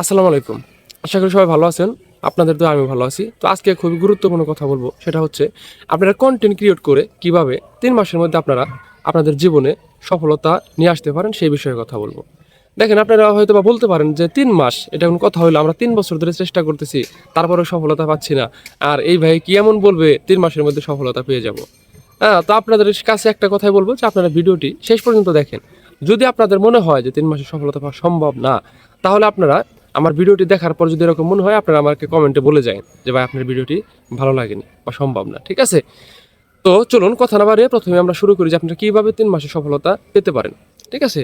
আসসালামু আলাইকুম। আশা করি সবাই ভালো আছেন। আপনাদের তো আমি ভালো আছি। তো আজকে খুবই গুরুত্বপূর্ণ কথা বলব। সেটা হচ্ছে, আপনারা কন্টেন্ট ক্রিয়েট করে কীভাবে তিন মাসের মধ্যে আপনারা আপনাদের জীবনে সফলতা নিয়ে আসতে পারেন, সেই বিষয়ে কথা বলব। দেখেন, আপনারা হয়তো বা বলতে পারেন যে তিন মাস, এটা এখন কথা হলো আমরা তিন বছর ধরে চেষ্টা করতেছি তারপরে সফলতা পাচ্ছি না। আর এই ভাই কি এমন বলবে, তিন মাসের মধ্যে সফলতা পেয়ে যাব। হ্যাঁ তো আপনাদের কাছে একটা কথাই বলব যে আপনারা ভিডিওটি শেষ পর্যন্ত দেখেন। যদি আপনাদের মনে হয় যে তিন মাসে সফলতা পাওয়া সম্ভব না, তাহলে আপনারা আমার ভিডিওটি দেখার পর যদি এরকম মনে হয়, আপনারা আমাকে কমেন্টে বলে যায় যে, ভাই, আপনার ভিডিওটি ভালো লাগেনি বা সম্ভব না। ঠিক আছে? তো চলুন, কথা না বাড়িয়ে প্রথমে আমরা শুরু করি যে, আপনারা কীভাবে তিন মাসে সফলতা পেতে পারেন? ঠিক আছে?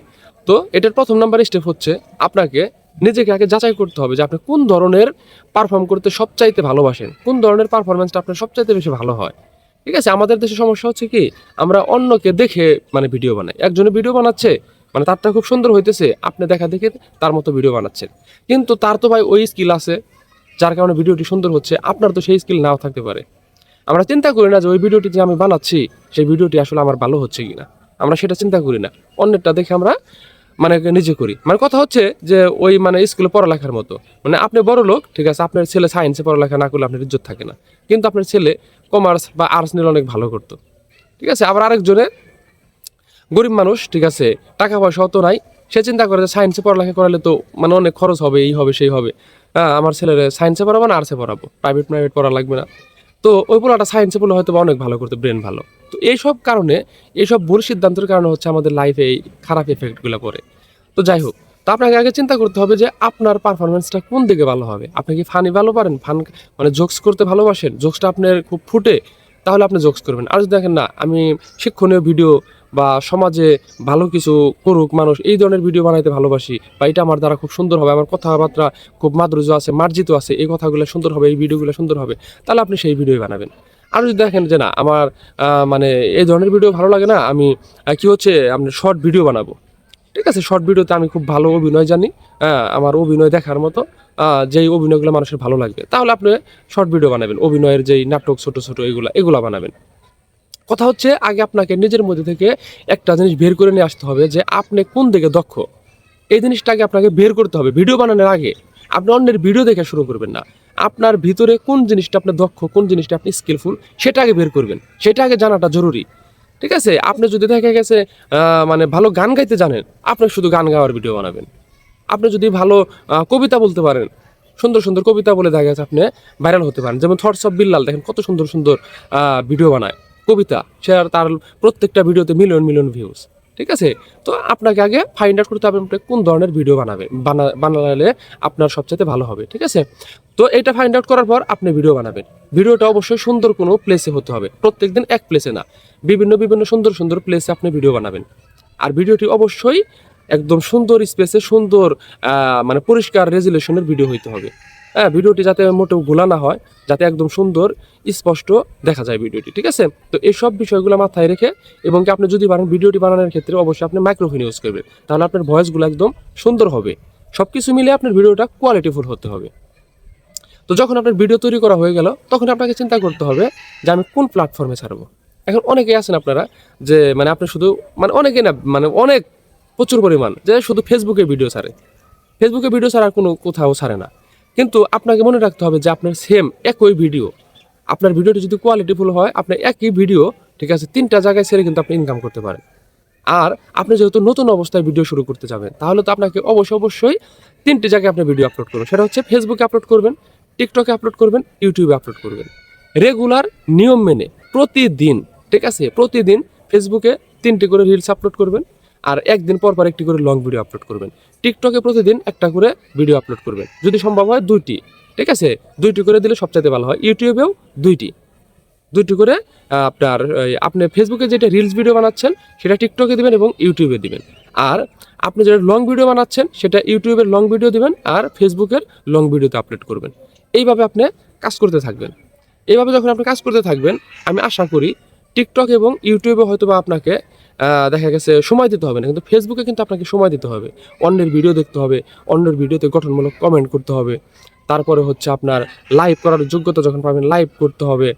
তো এটার প্রথম নাম্বার স্টেপ হচ্ছে, আপনাকে নিজেকে আগে যাচাই করতে হবে যে, আপনি কোন ধরনের পারফর্ম করতে সবচাইতে ভালোবাসেন। কোন ধরনের পারফরমেন্সটা আপনার সবচাইতে বেশি ভালো হয়? ঠিক আছে? আমাদের দেশে সমস্যা হচ্ছে কি, আমরা অন্যকে দেখে মানে ভিডিও বানাই। একজনে ভিডিও বানাচ্ছে মানে তারটা খুব সুন্দর হইতেছে, আপনি দেখা দেখে তার মতো ভিডিও বানাচ্ছেন। কিন্তু তার তো ভাই ওই স্কিল আছে, যার কারণে ভিডিওটি সুন্দর হচ্ছে, আপনার তো সেই স্কিল নাও থাকতে পারে। আমরা চিন্তা করি না যে ওই ভিডিওটি যে আমি বানাচ্ছি, সেই ভিডিওটি আসলে আমার ভালো হচ্ছে কিনা। আমরা সেটা চিন্তা করি না, অন্যেরটা দেখে আমরা মানে নিজে করি। মানে কথা হচ্ছে যে ওই মানে স্কুলে পড়ালেখার মতো। মানে আপনি বড় লোক, ঠিক আছে, আপনার ছেলে সায়েন্সে পড়ালেখা না করলে আপনার ইজ্জত থাকে না। কিন্তু আপনার ছেলে কমার্স বা আর্টস নিলে অনেক ভালো করতো। ঠিক আছে, আবার আরেকজনে গরিব মানুষ, ঠিক আছে, টাকা পয়সা অত নাই। সে চিন্তা করে যে সায়েন্সে পড়ালেখা করালে তো মানে অনেক খরচ হবে, এই হবে, সেই হবে। হ্যাঁ আমার ছেলের সায়েন্সে পড়াবো না আর্টসে পড়াবো। প্রাইভেট প্রাইভেট পড়া লাগবে না। তো ওই পোলাটা সায়েন্সে পড়লে হয়তো অনেক ভালো করতে ব্রেন ভালো। তো এইসব কারণে, এইসব ভুল সিদ্ধান্তের কারণে হচ্ছে আমাদের লাইফে এই খারাপ এফেক্টগুলো পড়ে। তো যাই হোক, তো আপনাকে আগে চিন্তা করতে হবে যে আপনার পারফরমেন্সটা কোন দিকে ভালো হবে? আপনি কি ফানি ভালো পারেন? ফান মানে জোকস করতে ভালোবাসেন? জোকসটা আপনার খুব ফুটে, তাহলে আপনি জোকস করবেন। আর যদি দেখেন না, আমি শিক্ষণীয় ভিডিও বা সমাজে ভালো কিছু করুক, মানুষ এই ধরনের ভিডিও বানাইতে ভালোবাসি বা এটা আমার দ্বারা খুব সুন্দর হবে, আমার কথাবার্তা খুব মাধুর্য আছে, মার্জিত আছে, এই কথাগুলো সুন্দর হবে, এই ভিডিওগুলো সুন্দর হবে, তাহলে আপনি সেই ভিডিও বানাবেন। আর যদি দেখেন যে না, আমার মানে এই ধরনের ভিডিও ভালো লাগে না, আমি কি হচ্ছে আপনি শর্ট ভিডিও বানাবো। ঠিক আছে শর্ট ভিডিওতে আমি খুব ভালো অভিনয় জানি হ্যাঁ আমার অভিনয় দেখার মতো যেই অভিনয়গুলো মানুষের ভালো লাগবে, তাহলে আপনি শর্ট ভিডিও বানাবেন, অভিনয়ের যেই নাটক ছোট ছোট এগুলো এগুলো বানাবেন। কথা হচ্ছে, আগে আপনাকে নিজের মধ্যে থেকে একটা জিনিস বের করে নিয়ে আসতে হবে যে আপনি কোন দিকে দক্ষ। এই জিনিসটা আগে আপনাকে বের করতে হবে, ভিডিও বানানোর আগে। আপনি অন্যের ভিডিও দেখে শুরু করবেন না। আপনার ভিতরে কোন জিনিসটা আপনার দক্ষ, কোন জিনিসটা আপনি স্কিলফুল সেটা আগে বের করবেন। সেটা আগে জানাটা জরুরি। ঠিক আছে? আপনি যদি দেখা গেছে মানে ভালো গান গাইতে জানেন, আপনি শুধু গান গাওয়ার ভিডিও বানাবেন। আপনি যদি ভালো কবিতা বলতে পারেন, সুন্দর সুন্দর কবিতা বলে দেখা গেছে আপনি ভাইরাল হতে পারেন। যেমন থটস অফ বিল্লাল দেখেন কত সুন্দর সুন্দর ভিডিও বানায়। কবিতা সে তার প্রত্যেকটা ভিডিওতে মিলিয়ন মিলিয়ন ভিউজ ঠিক আছে? তো আপনাকে আগে ফাইন্ড আউট করতে হবে আপনি কোন ধরনের ভিডিও বানাবে, বানা, বানালে আপনার সবচেয়ে ভালো হবে, ঠিক আছে? তো এটা ফাইন্ড আউট করার পর আপনি ভিডিও বানাবেন। ভিডিওটা অবশ্যই সুন্দর কোনো প্লেসে হতে হবে, প্রত্যেকদিন এক প্লেসে না, বিভিন্ন বিভিন্ন সুন্দর সুন্দর প্লেসে আপনি ভিডিও বানাবেন। আর ভিডিওটি অবশ্যই একদম সুন্দর স্পেসে সুন্দর মানে পরিষ্কার রেজুলেশনের ভিডিও হইতে হবে। হ্যাঁ ভিডিওটি যাতে মোটেও গোলা না হয়, যাতে একদম সুন্দর, স্পষ্ট দেখা যায় ভিডিওটি, ঠিক আছে? তো এইসব বিষয়গুলো মাথায় রেখে, এবং কি আপনি যদি পারেন ভিডিওটি বানানোর ক্ষেত্রে অবশ্যই আপনি মাইক্রোফোন ইউজ করবেন, তাহলে আপনার ভয়েসগুলো একদম সুন্দর হবে। সব কিছু মিলে আপনার ভিডিওটা কোয়ালিটিফুল হতে হবে। তো যখন আপনার ভিডিও তৈরি করা হয়ে গেল, তখন আপনাকে চিন্তা করতে হবে যে আমি কোন প্ল্যাটফর্মে ছাড়বো। এখন অনেকেই আছেন আপনারা যে মানে আপনি শুধু মানে অনেকে না মানে অনেক, প্রচুর পরিমাণ, যে শুধু ফেসবুকে ভিডিও ছাড়ে। ফেসবুকে ভিডিও ছাড়া কোনো কোথাও ছাড়ে না। কিন্তু আপনাকে মনে রাখতে হবে যে আপনার সেম একই ভিডিও আপনার ভিডিওটি যদি কোয়ালিটিফুল হয়, আপনার একই ভিডিও ঠিক আছে, তিনটা জায়গায় ছেড়ে কিন্তু আপনি ইনকাম করতে পারেন। আর আপনি যেহেতু নতুন অবস্থায় ভিডিও শুরু করতে যাবেন, তাহলে তো আপনাকে অবশ্যই অবশ্যই তিনটে জায়গায় আপনি ভিডিও আপলোড করবেন। সেটা হচ্ছে ফেসবুকে আপলোড করবেন টিকটকে আপলোড করবেন ইউটিউবে আপলোড করবেন। রেগুলার নিয়ম মেনে প্রতিদিন, ঠিক আছে, প্রতিদিন ফেসবুকে তিনটি করে রিলস আপলোড করবেন। আর একদিন পর পর একটি করে লং ভিডিও আপলোড করবেন। টিকটকে প্রতিদিন একটা করে ভিডিও আপলোড করবেন। যদি সম্ভব হয় দুইটি, ঠিক আছে? দুইটি করে দিলে সবচাইতে ভালো হয়। ইউটিউবেও দুইটি। দুইটি করে আপনার আপনি ফেসবুকে যেটা রিলস ভিডিও বানাচ্ছেন, সেটা টিকটকে দিবেন এবং ইউটিউবে দিবেন। আর আপনি যেটা লং ভিডিও বানাচ্ছেন, সেটা ইউটিউবের লং ভিডিও দিবেন আর ফেসবুকের লং ভিডিওতে আপলোড করবেন। এইভাবে আপনি কাজ করতে থাকবেন। এইভাবে যখন আপনি কাজ করতে থাকবেন, আমি আশা করি টিকটক এবং ইউটিউবে হয়তো বা আপনাকে দেখা গেছে সময় দিতে হবে না, কিন্তু ফেসবুকে কিন্তু আপনাকে সময় দিতে হবে। অন্যের ভিডিও দেখতে হবে, অন্যের ভিডিওতে গঠনমূলক কমেন্ট করতে হবে। তারপরে হচ্ছে আপনার লাইভ করার যোগ্যতা যখন পাবেন লাইভ করতে হবে।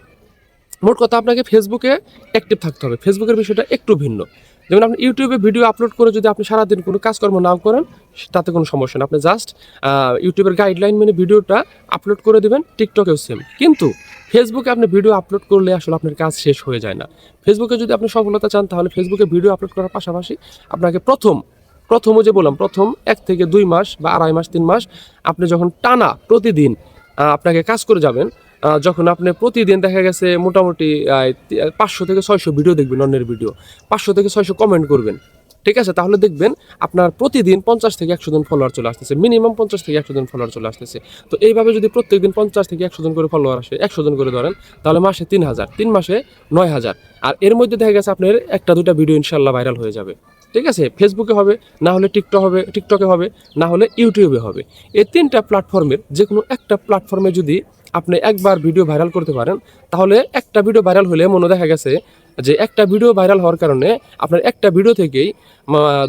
মোট কথা আপনাকে ফেসবুকে অ্যাক্টিভ থাকতে হবে। ফেসবুকের বিষয়টা একটু ভিন্ন। যেমন আপনি ইউটিউবে ভিডিও আপলোড করে যদি আপনি সারাদিন কোনো কাজকর্ম নাও করেন, তাতে কোনো সমস্যা না আপনি জাস্ট ইউটিউবের গাইডলাইন মেনে ভিডিওটা আপলোড করে দেবেন টিকটকেও সেম কিন্তু ফেসবুকে আপনি ভিডিও আপলোড করলে আসলে আপনার কাজ শেষ হয়ে যায় না। ফেসবুকে যদি আপনি সফলতা চান, তাহলে ফেসবুকে ভিডিও আপলোড করার পাশাপাশি আপনাকে প্রথম প্রথমও যে বললাম, প্রথম এক থেকে দুই মাস বা আড়াই মাস, তিন মাস আপনি যখন টানা প্রতিদিন আপনাকে কাজ করে যাবেন যখন আপনি প্রতিদিন দেখা গেছে মোটামুটি পাঁচশো থেকে ছয়শো ভিডিও দেখবেন অন্যের ভিডিও পাঁচশো থেকে ছয়শো কমেন্ট করবেন। ঠিক আছে? তাহলে দেখবেন আপনার প্রতিদিন পঞ্চাশ থেকে একশো জন ফলোয়ার চলে আসতেছে। মিনিমাম পঞ্চাশ থেকে একশো জন ফলোয়ার চলে আসতেছে। তো এইভাবে যদি প্রত্যেকদিন পঞ্চাশ থেকে একশো জন করে ফলোয়ার আসে, একশো জন করে ধরেন, তাহলে মাসে তিন হাজার, তিন মাসে নয় হাজার। আর এর মধ্যে দেখা গেছে আপনার একটা দুটা ভিডিও ইনশাল্লাহ ভাইরাল হয়ে যাবে। ঠিক আছে? ফেসবুকে হবে, না হলে টিকটক হবে টিকটকে হবে, না হলে ইউটিউবে হবে। এই তিনটা প্ল্যাটফর্মের যে কোনো একটা প্ল্যাটফর্মে যদি আপনি একবার ভিডিও ভাইরাল করতে পারেন, তাহলে একটা ভিডিও ভাইরাল হলে মনে দেখা গেছে যে একটা ভিডিও ভাইরাল হওয়ার কারণে আপনার একটা ভিডিও থেকেই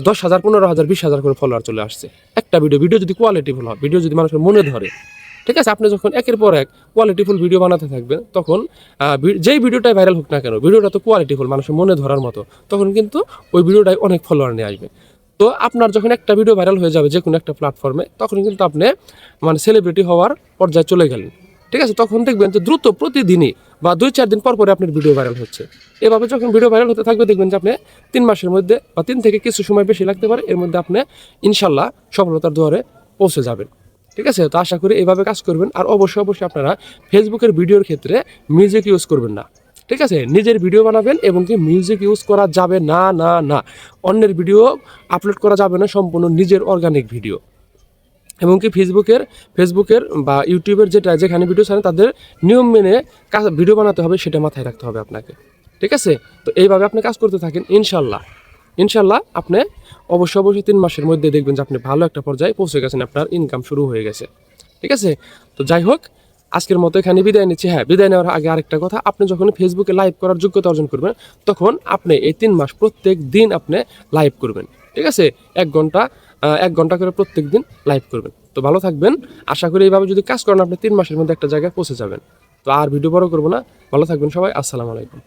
দশ হাজার, পনেরো হাজার, বিশ হাজার করে ফলোয়ার চলে আসছে। একটা ভিডিও ভিডিও যদি কোয়ালিটিফুল হয় ভিডিও যদি মানুষের মনে ধরে, ঠিক আছে? আপনি যখন একের পর এক কোয়ালিটিফুল ভিডিও বানাতে থাকবেন, তখন যেই ভিডিওটাই ভাইরাল হোক না কেন ভিডিওটা তো কোয়ালিটিফুল মানুষের মনে ধরার মতো, তখন কিন্তু ওই ভিডিওটাই অনেক ফলোয়ার নিয়ে আসবে। তো আপনার যখন একটা ভিডিও ভাইরাল হয়ে যাবে যে কোনো একটা প্ল্যাটফর্মে তখন কিন্তু আপনি মানে সেলিব্রিটি হওয়ার পর্যায়ে চলে গেলেন। ঠিক আছে? তখন দেখবেন যে দ্রুত প্রতিদিনই বা দুই চার দিন পর পরে আপনার ভিডিও ভাইরাল হচ্ছে। এভাবে যখন ভিডিও ভাইরাল হতে থাকবে, দেখবেন যে আপনি তিন মাসের মধ্যে বা তিন থেকে কিছু সময় বেশি লাগতে পারে। এর মধ্যে আপনি ইনশাল্লাহ সফলতার দুয়ারে পৌঁছে যাবেন। ঠিক আছে? তো আশা করি এইভাবে কাজ করবেন। আর অবশ্যই অবশ্যই আপনারা ফেসবুকের ভিডিওর ক্ষেত্রে মিউজিক ইউজ করবেন না। ঠিক আছে? নিজের ভিডিও বানাবেন এবং কি মিউজিক ইউজ করা যাবে না না না। অন্যের ভিডিও আপলোড করা যাবে না, সম্পূর্ণ নিজের অর্গানিক ভিডিও এবং কি ফেসবুকের ফেসবুকের বা ইউটিউবের যেটা যেখানে ভিডিও ছাড়েন তাদের নিয়ম মেনে কাজ ভিডিও বানাতে হবে, সেটা মাথায় রাখতে হবে আপনাকে। ঠিক আছে? তো এইভাবে আপনি কাজ করতে থাকেন, ইনশাল্লাহ। ইনশাল্লাহ আপনি অবশ্যই অবশ্যই তিন মাসের মধ্যে দেখবেন যে আপনি ভালো একটা পর্যায়ে পৌঁছে গেছেন, আপনার ইনকাম শুরু হয়ে গেছে। ঠিক আছে? তো যাই হোক, আজকের মতো এখানে বিদায় নিচ্ছি। হ্যাঁ বিদায় নেওয়ার আগে আরেকটা কথা, আপনি যখন ফেসবুকে লাইভ করার যোগ্যতা অর্জন করবেন, তখন আপনি এই তিন মাস প্রত্যেক দিন আপনি লাইভ করবেন। ঠিক আছে? এক ঘণ্টা এক ঘণ্টা করে প্রত্যেক দিন লাইভ করবেন। তো ভালো থাকবেন। আশা করি এইভাবে যদি কাজ করেন, আপনি তিন মাসের মধ্যে একটা জায়গায় পৌঁছে যাবেন। তো আর ভিডিও বড় করব না। ভালো থাকবেন সবাই। আসসালামু আলাইকুম।